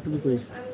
tudo depois.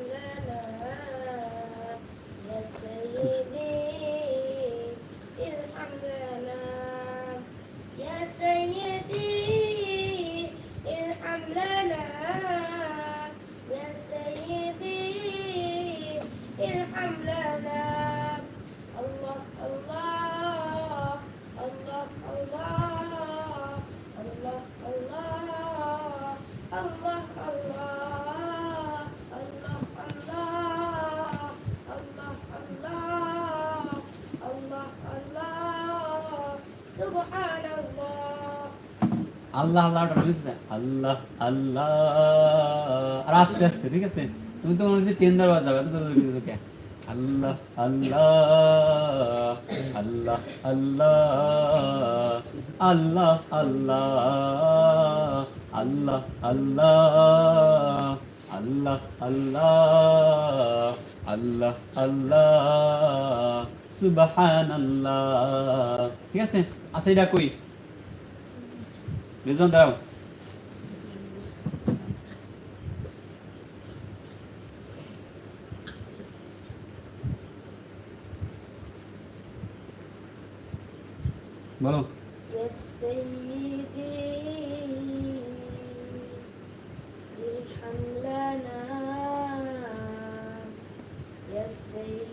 আল্লাহ আল্লাহ আল্লাহ আল্লাহ আর আস্তে আস্তে ঠিক আছে তুমি তো মনে হচ্ছে এত জোরে জোরে কে আল্লাহ আল্লাহ আল্লাহ আল্লাহ আল্লাহ আল্লাহ আল্লাহ আল্লাহ আল্লাহ আল্লাহ আল্লাহ আল্লাহ ঠিক আছে আচ্ছা এটা কই মিজন দাঁড়াও বলো الحملنا يا سيدي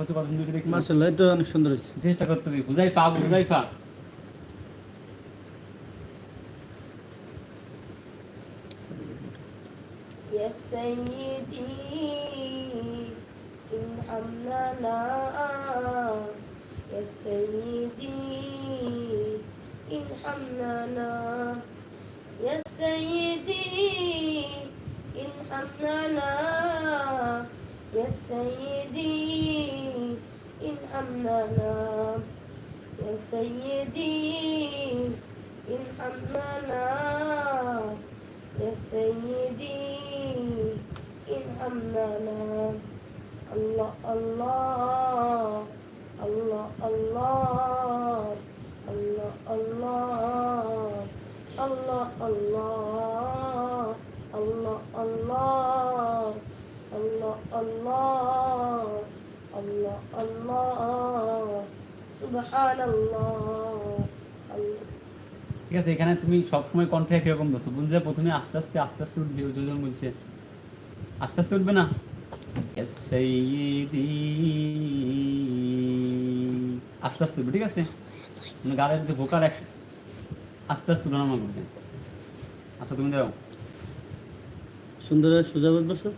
কত সুন্দর হয়েছে দেখছো মার্শাল্লাহ এটা অনেক সুন্দর হয়েছে চেষ্টা করতে হবে বুঝাই পা বুঝাই পা يا سيدي ارحم لنا يا سيدي ارحم لنا يا سيدي ارحم لنا يا سيدي ارحم لنا يا سيدي ارحم لنا يا سيدي ارحم لنا الله الله الله الله الله الله الله الله ঠিক আছে এখানে তুমি সবসময় কণ্ঠে কীরকম দোছো বুঝলে প্রথমে আস্তে আস্তে আস্তে আস্তে উঠবে দুজন বলছে আস্তে আস্তে উঠবে না। আস্তে আস্তে উঠবে ঠিক আছে? মানে গানের যে ভোকাল এক আস্তে আস্তে উঠানো করবে আচ্ছা তুমি দাও সুন্দর সোজা বসো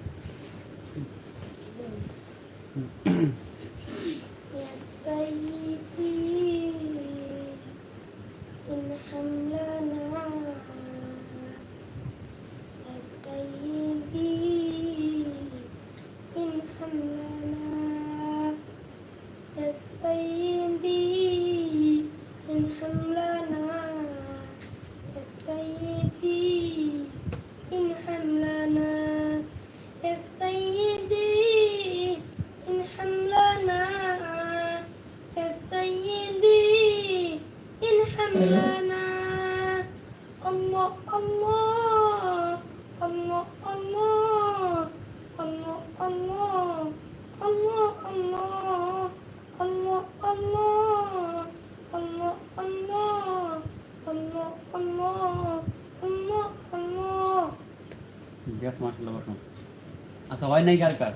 সবাই হয় নাই কার কার?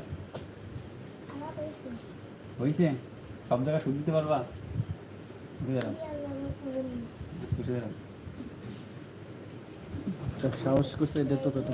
হয়েছে। সব জায়গায় শুধু দিতে পারবা? সাহস করছে এটা তো। কথা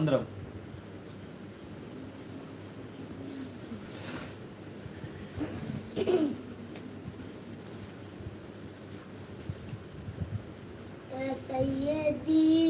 ఆంధ్రం सैयदी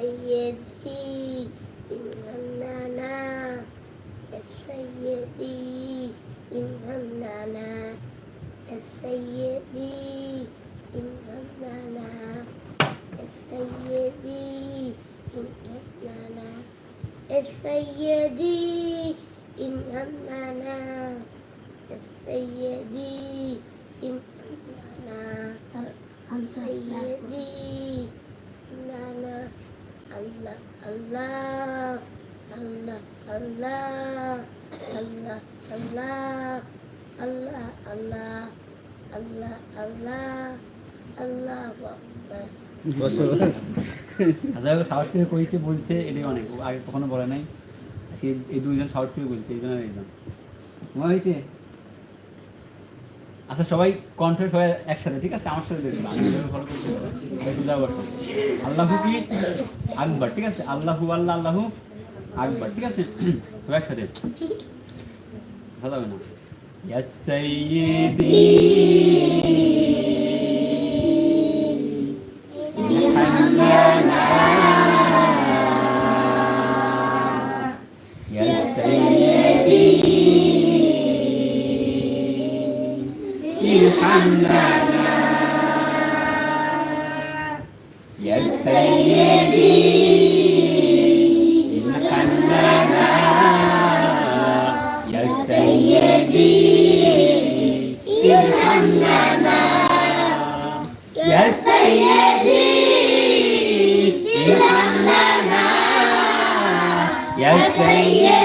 سيدي إن أننا يا سيدي আচ্ছা ও সাহস করে কইছে বলছে, এটাই অনেক। আগে কখনো বলে নাই। আজকে এই দুইজন সাহস করে বলছে, এই জন্য আর এইজন। তোমার হয়েছে? আচ্ছা সবাই কণ্ঠ সবাই একসাথে, ঠিক আছে? আমার সাথে দেখবে আমি করছি আল্লাহু কি? আকবার, ঠিক আছে? আল্লাহু আল্লাহ, আল্লাহু আকবার, ঠিক আছে? সবাই একসাথে। ভালো হবে না? ইয়া সাইয়্যিদি। ارحمنا يا سيدي ارحمنا يا سيدي ارحمنا يا سيدي ارحمنا يا سيدي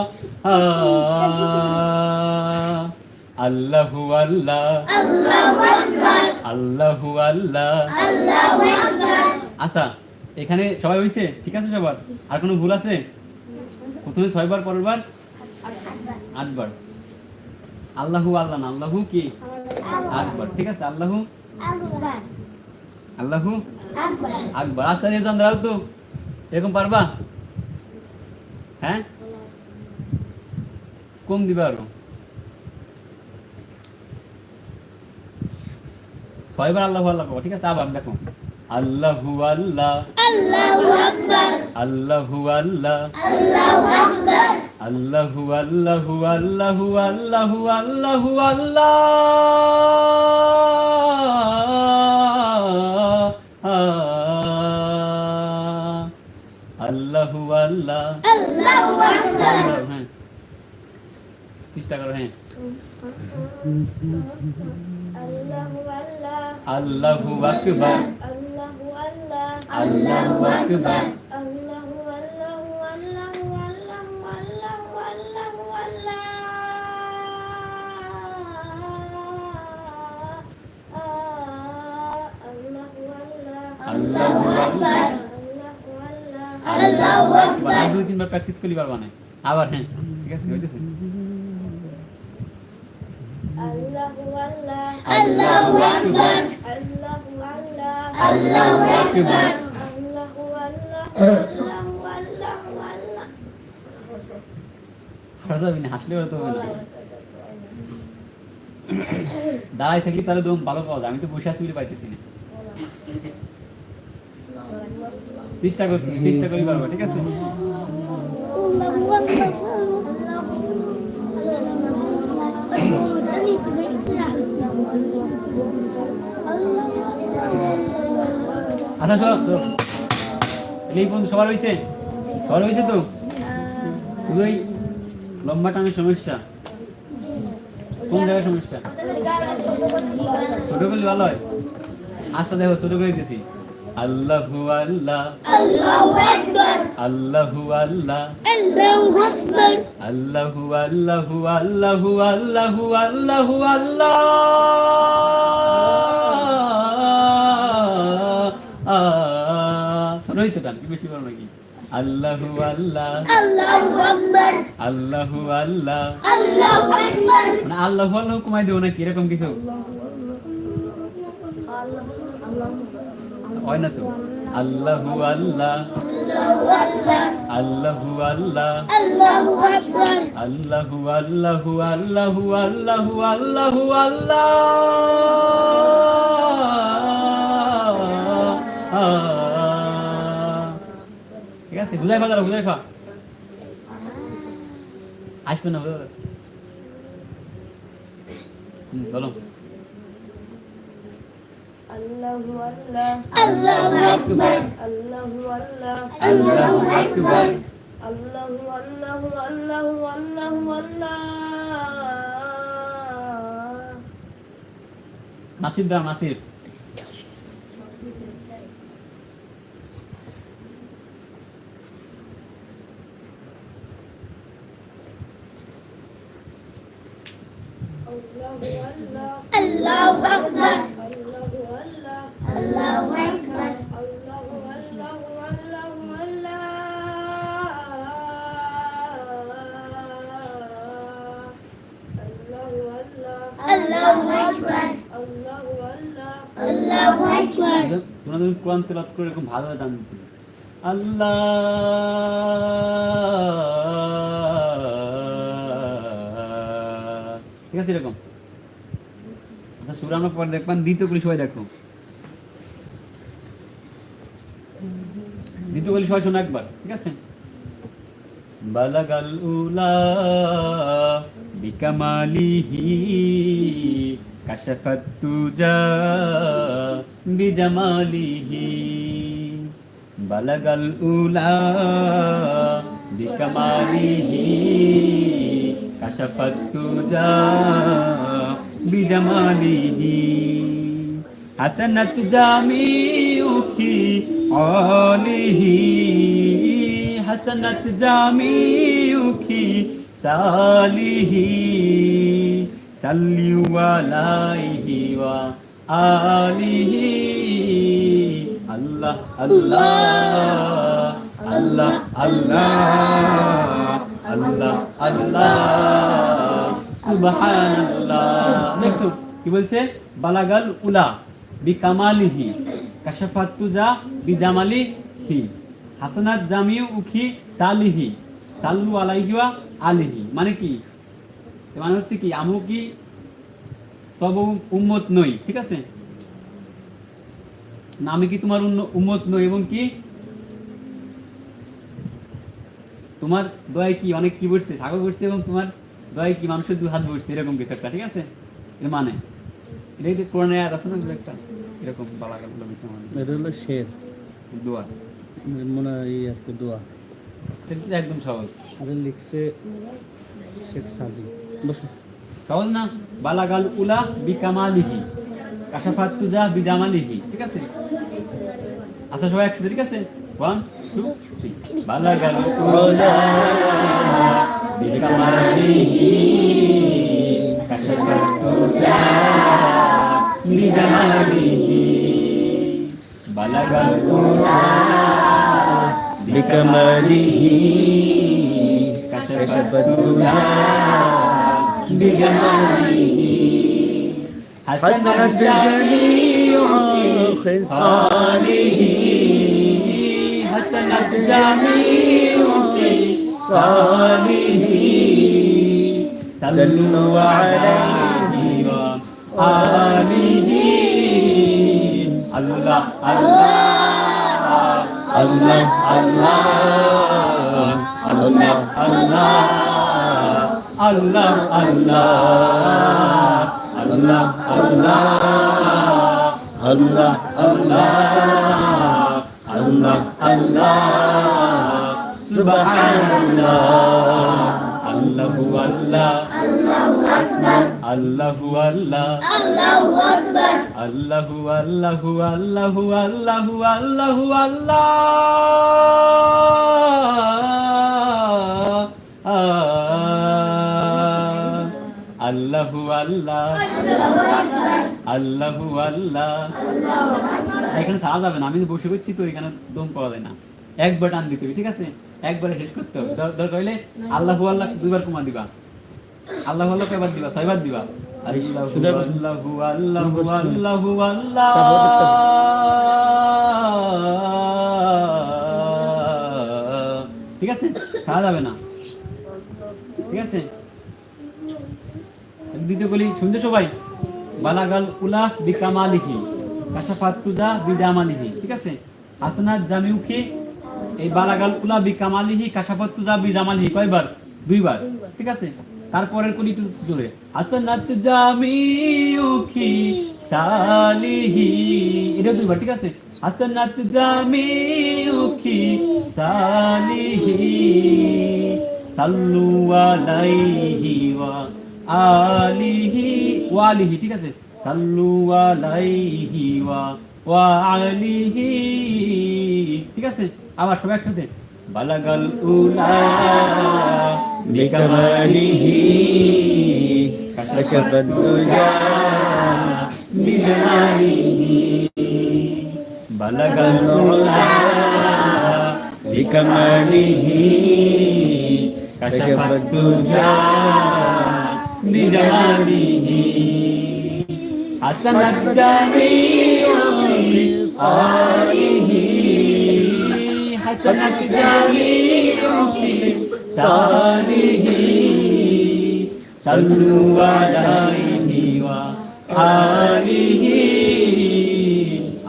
আল্লাহু আল্লাহ। আল্লাহু আল্লাহ। আসা এখানে সবাই হয়েছে ঠিক আছে সবার? আর কোনো ভুল আছে? প্রথমে ছয়বার পরের বার আটবার। আল্লাহু আল্লাহ না, আল্লাহু কি? আটবার। ঠিক আছে, আল্লাহু? আল্লাহু? আকবর আসা আচ্ছা, রেজান দাঁড়াও তো। এরকম পারবা? হ্যাঁ? কম দিবা আরও। ছয়বার আল্লাহু আল্লাহ কও, ঠিক আছে? আবার দেখো। আল্লাহু আল্লাহ। আল্লাহু আকবার। আল্লাহু আল্লাহ। আল্লাহু আকবার। আল্লাহু আল্লাহু আল্লাহু আল্লাহু আল্লাহু আল্লাহ। আল্লাহু আল্লাহ। আল্লাহু আকবার। চেষ্টা করো হ্যাঁ আল্লাহু আল্লাহ আল্লাহু আকবার আল্লাহু আল্লাহ আল্লাহু আকবার আল্লাহু আল্লাহু আল্লাহু আল্লাহু আল্লাহু আল্লাহু আল্লাহ আল্লাহু আকবার আল্লাহু আকবার আর দুই তিনবার প্র্যাকটিস করলি পারবা না আবার হ্যাঁ ঠিক আছে হইতেছে আল্লাহু আল্লাহ আল্লাহু আকবার আল্লাহু আল্লাহ আল্লাহু আকবার আল্লাহু আল্লাহ আল্লাহু আল্লাহু আল্লাহ হাসা না। হাসলে তো হবে। না দাঁড়াই থাকলে তাহলে দম ভালো পাওয়া যায় আমি তো বসে আছি বলে পাইতেছি না। চেষ্টা কর চেষ্টা করি পারব ঠিক আছে? আচ্ছা তো এই বন্ধু, সবার হয়েছে সবার হয়েছে তো? ওই লম্বা টানের সমস্যা। কোন জায়গায় সমস্যা? ছোট করলে ভালো হয়? আচ্ছা দেখো, ছোট করে দিতেছি। আল্লাহু আল্লাহ। আল্লাহু আকবার আল্লাহু। আল্লাহ আল্লাহু আকবার আল্লাহু আল্লাহু আল্লাহু আল্লাহু আল্লাহু আল্লাহ। শোনোই তো গান বেশি বলো নাকি আল্লাহু আল্লাহ। আল্লাহু আকবার। আল্লাহু আল্লাহ। আল্লাহু আকবার। মানে আল্লাহু আল্লাহ কমাই দেবো নাকি এরকম কিছু? হয় না তো? আল্লাহু আল্লাহ। আল্লাহু আল্লাহ। আল্লাহু আকবার। আল্লাহু আল্লাহু আল্লাহু আল্লাহু আল্লাহু আল্লাহ। আছে বুঝাই দাঁড়া বুঝাই ফা আসবে না বলো। আল্লাহু আল্লাহ। আল্লাহু আকবার। আল্লাহু আল্লাহ। আল্লাহু আকবার। আল্লাহু আল্লাহু আল্লাহু আল্লাহু আল্লাহ। নাসির দাও নাসির আল্লাহু আকবার আল্লাহু আকবার আল্লাহু আকবার আল্লাহু আকবার তোমরা যখন কোরআন তেলাওয়াত করে এরকম ভালো দান দিতে আল্লাহ। ঠিক আছে এরকম? আচ্ছা সুরানোর পর দেখবেন দ্বিতীয় করে সবাই দেখো। দ্বিতীয় করে সবাই শোনো একবার ঠিক আছে? বালাগাল উলা বিকামালিহি কাশাফাত তুজা বিজামালিহি, বালাগাল উলা বিকামালিহি কাশাফাত তুজা বিজামালিহি। হাসানাত জামিউকি আলিহি হাসানাত জামিউকি সালিহি। সাল্লিউ আলাইহি ওয়া আলিহি। আল্লাহ আল্লাহ আল্লাহ আল্লাহ আল্লাহ আল্লাহ। সুবহানাল্লাহ। দেখছ কি বলছে? বালাগাল উলা বিকামালিহি কাশাফাত তুজা বিজামালি হি হাসানাত জামিউ উখি সালিহি, সাল্লু আলাইহি ওয়া আলিহি। মানে কি? মানে হচ্ছে কি আমু কি তব উম্মত নই ঠিক আছে? না আমি কি তোমার উম্মত নই এবং কি? তোমার দয় কি অনেক কি বলছে সাগর বলছে এবং তোমার দয় কি মানুষের দু হাত বলছে এরকম কিছু একটা ঠিক আছে? এর মানে? এটা একটু কোরআনে আয়াত আছে না দু একটা? এরকম বলা গেল এটা হলো শের। দোয়া। মনে হয় এই আর কি দোয়া। এটা একদম সহজ। এটা লিখছে শেখ সাদি সহজ না, বালাগাল উলা বিকামালিহি। কাশাফাত তুজা বিজামালিহি ঠিক আছে? আচ্ছা সবাই একসাথে, ঠিক আছে? ওয়ান টু থ্রি বালাগাল উলা বিকামালিহি। কাশাফাত তুজা বিজামালিহি বালাগাল উলা বিকামালিহি। কাশাফাত তুজা بجماله حسنت جميع خصاله حسنت جميع صالح صلوا عليه وآله الله الله الله الله الله الله আল্লাহ আল্লাহ আল্লাহ আল্লাহ আল্লাহ আল্লাহ আল্লাহ আল্লাহ সুবহানাল্লাহ আল্লাহু আল্লাহ আল্লাহু আকবার আল্লাহু আল্লাহ আল্লাহু আকবার আল্লাহু আল্লাহু আল্লাহু আল্লাহু আল্লাহু আল্লাহ আল্লাহ এখানে ছাড়া যাবে না আমি বসে করছি তো এখানে দম পাওয়া যায় না। একবার টান দিতে হবে ঠিক আছে? একবারে শেষ করতে হবে। দর- দরকার হলে আল্লাহ আল্লাহ দুইবার কমা দিবা। আল্লাহ আল্লাহ কয়বার দিবা? ছয়বার দিবা? আল্লাহু আল্লাহু আল্লাহু আল্লাহু আল্লাহ। ঠিক আছে? ছাড়া যাবে না ঠিক আছে দ্বিতীয় বলি শুনতে সবাই? বালাগাল উলা বিকামালিহি কাশাফাত তুজা বিজামালিহি ঠিক আছে? হাসনাত জামিউখি এই বালাগাল উলা বিকামালিহি কাশাফাত তুজা বিজামালিহি কয়বার? দুইবার, ঠিক আছে? তারপরের কলি একটু জোরে। হাসনাত জামিউখি সালিহি এটা দুইবার, ঠিক আছে? হাসনাত জামিউখি সালিহি, সাল্লু আলাইহি ওয়া আলিহি ওয়ালিহি ঠিক আছে? সাল্লু আলাইহি ওয়া ওয়া আলিহি, ঠিক আছে? আবার সবাই একসাথে। বালাগাল উলা বিকামালিহি কাশাফাত দুজা বিজামালিহি। বালাগাল উলা বিকামালিহি কাশাফাত দুজা di ini. Hasanat Hasanat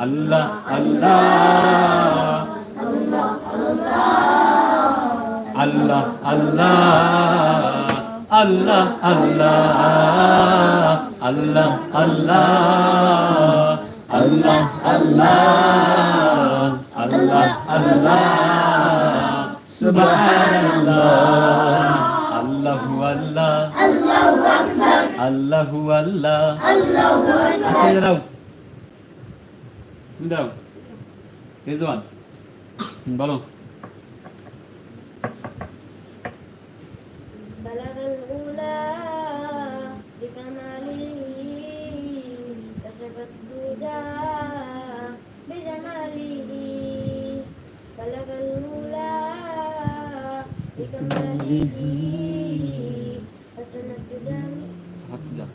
Allah Allah. Allah Allah. আল্লাহ আল্লাহ আল্লাহ আল্লাহ আল্লাহ আল্লাহ আল্লাহ আল্লাহ সুবহানাল্লাহ আল্লাহু আল্লাহ. আল্লাহু আল্লাহ. আচ্ছা দাঁড়াও রেজওয়ান বলো হাত যা